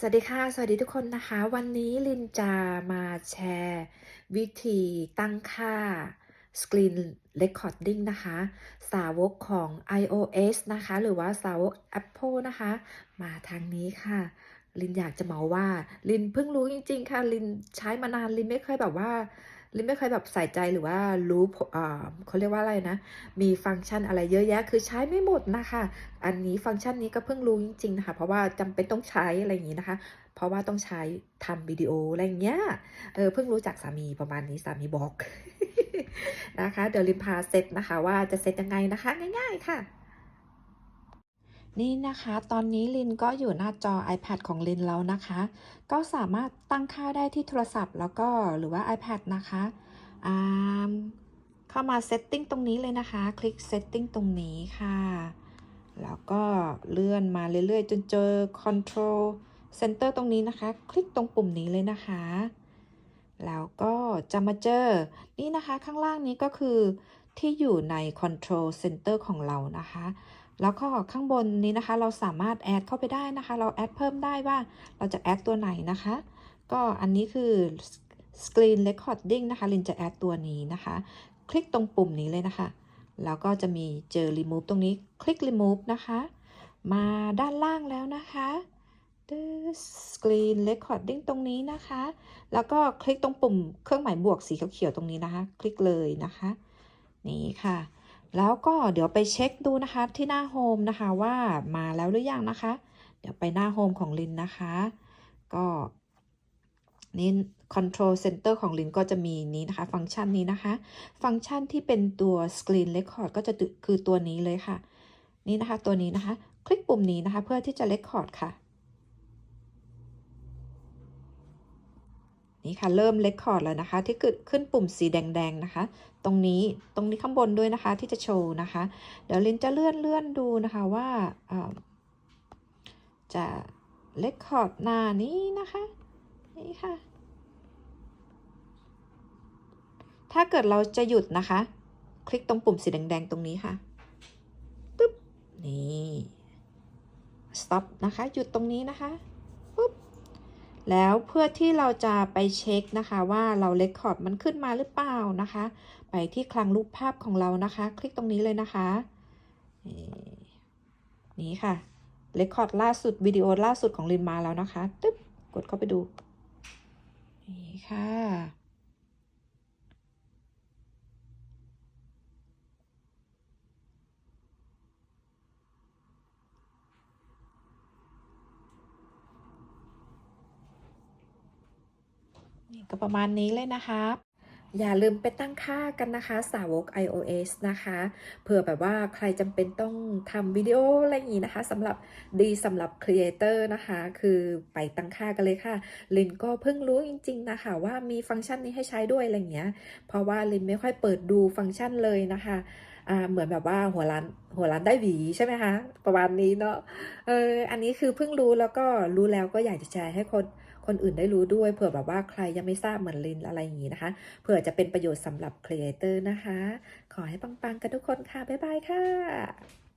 สวัสดีค่ะ สวัสดีทุกคนนะคะ วันนี้ลินจะมาแชร์ วิธีตั้งค่า Screen Recording นะคะ สาวกของ iOS นะคะ หรือว่าสาวก Apple นะคะ มาทางนี้ค่ะ ลินอยากจะเมาว่า ลินเพิ่งรู้จริง ๆ ค่ะ ลินใช้มานาน ลินไม่เคยแบบว่า ลิไม่เคยแบบใส่ใจหรือว่ารู้เขาเรียกว่าอะไรนะ มีฟังก์ชันอะไรเยอะแยะ คือใช้ไม่หมดนะคะ อันนี้ฟังก์ชันนี้ก็เพิ่งรู้จริง ๆ นะคะ เพราะว่าจำเป็นต้องใช้อะไรอย่างนี้นะคะ เพราะว่าต้องใช้ทำวิดีโออะไรอย่างเงี้ย เออเพิ่งรู้จากสามีประมาณนี้สามีบอกนะคะ เดี๋ยวลินพาเซตนะคะ ว่าจะเซตยังไงนะคะ ง่าย ๆ ค่ะ นี่นะคะ ตอนนี้ลินก็อยู่หน้าจอ iPad ของลินแล้วนะคะ ก็สามารถตั้งค่าได้ที่โทรศัพท์ แล้วก็หรือว่า iPad นะคะอ่าเข้ามา Setting ตรงนี้เลยนะคะ คลิก Setting ตรงนี้ค่ะ แล้วก็เลื่อนมาเรื่อยๆ จนเจอ Control Center ตรงนี้นะคะ คลิกตรงปุ่มนี้เลยนะคะ แล้วก็จะมาเจอ นี่นะคะข้างล่างนี้ก็คือที่อยู่ใน Control Center ของเรานะคะ แล้วก็ข้างบนนี้นะคะ เราสามารถแอดเข้าไปได้นะคะ เราแอดเพิ่มได้ว่าเราจะแอดตัวไหนนะคะ ก็อันนี้คือ Screen Recording นะคะ ลินจะแอดตัวนี้นะคะ คลิกตรงปุ่มนี้เลยนะคะ แล้วก็จะมีเจอ remove ตรงนี้ คลิก remove นะคะ มาด้านล่างแล้วนะคะ Screen Recording ตรงนี้นะคะ แล้วก็คลิกตรงปุ่มเครื่องหมายบวกสีเขียวๆตรงนี้นะคะ คลิกเลยนะคะ นี่ค่ะ แล้วก็เดี๋ยวไปเช็คดูนะคะที่หน้าโฮมนะคะว่ามาแล้วหรือยังนะคะ เดี๋ยวไปหน้าโฮมของลินนะคะ ก็นี่ Control Center ของลินก็จะมีนี้นะคะ ฟังก์ชันนี้นะคะ ฟังก์ชันที่เป็นตัว Screen Record ก็จะคือตัวนี้เลยค่ะ นี่นะคะตัวนี้นะคะ คลิกปุ่มนี้นะคะ เพื่อที่จะ Record ค่ะ นี่ค่ะ เริ่ม Record แล้วนะคะ ที่ขึ้นขึ้นปุ่มสีแดง ๆ นะคะ ตรงนี้ตรงนี้ข้างบนด้วยนะคะที่จะโชว์นะคะ เดี๋ยวลินจะเลื่อนเลื่อนดูนะคะว่าจะ Record หน้านี้นะคะ นี่ค่ะ ถ้าเกิดเราจะหยุดนะคะ คลิกตรงปุ่มสีแดง ๆ ตรงนี้ค่ะปึ๊บนี่ stop นะคะ หยุดตรงนี้นะคะ แล้วเพื่อที่เราจะไปเช็คนะคะว่าเราเลคคอร์ดมันขึ้นมาหรือเปล่านะคะ ไปที่คลังรูปภาพของเรานะคะ คลิกตรงนี้เลยนะคะ นี่ค่ะเลคคอร์ดล่าสุดวิดีโอล่าสุดของลินมาแล้วนะคะตึ๊บกดเข้าไปดู นี่ค่ะ ก็ประมาณนี้เลยนะคะอย่าลืมไปตั้งค่ากันนะคะ สาวก iOS นะคะเผื่อแบบว่าใครจำเป็นต้องทำวิดีโออะไรอย่างนี้นะคะสำหรับดีสำหรับครีเอเตอร์นะคะ คือไปตั้งค่ากันเลยค่ะลินก็เพิ่งรู้จริง ๆ นะคะ ว่ามีฟังก์ชันนี้ให้ใช้ด้วยอะไรอย่างเงี้ย เพราะว่าลินไม่ค่อยเปิดดูฟังก์ชันเลยนะคะเหมือนแบบว่าหัวร้านหัวร้านได้หวีใช่ไหมคะประมาณนี้เนาะเอออันนี้คือเพิ่งรู้แล้วก็รู้แล้วก็อยากจะแชร์ให้คน คนอื่นได้รู้ด้วยเผื่อแบบว่าใครยังไม่ทราบเหมือนลินอะไรอย่างนี้นะคะเผื่อจะเป็นประโยชน์สำหรับครีเอเตอร์นะคะ ขอให้ปังๆกันทุกคนค่ะ บ๊ายบายค่ะ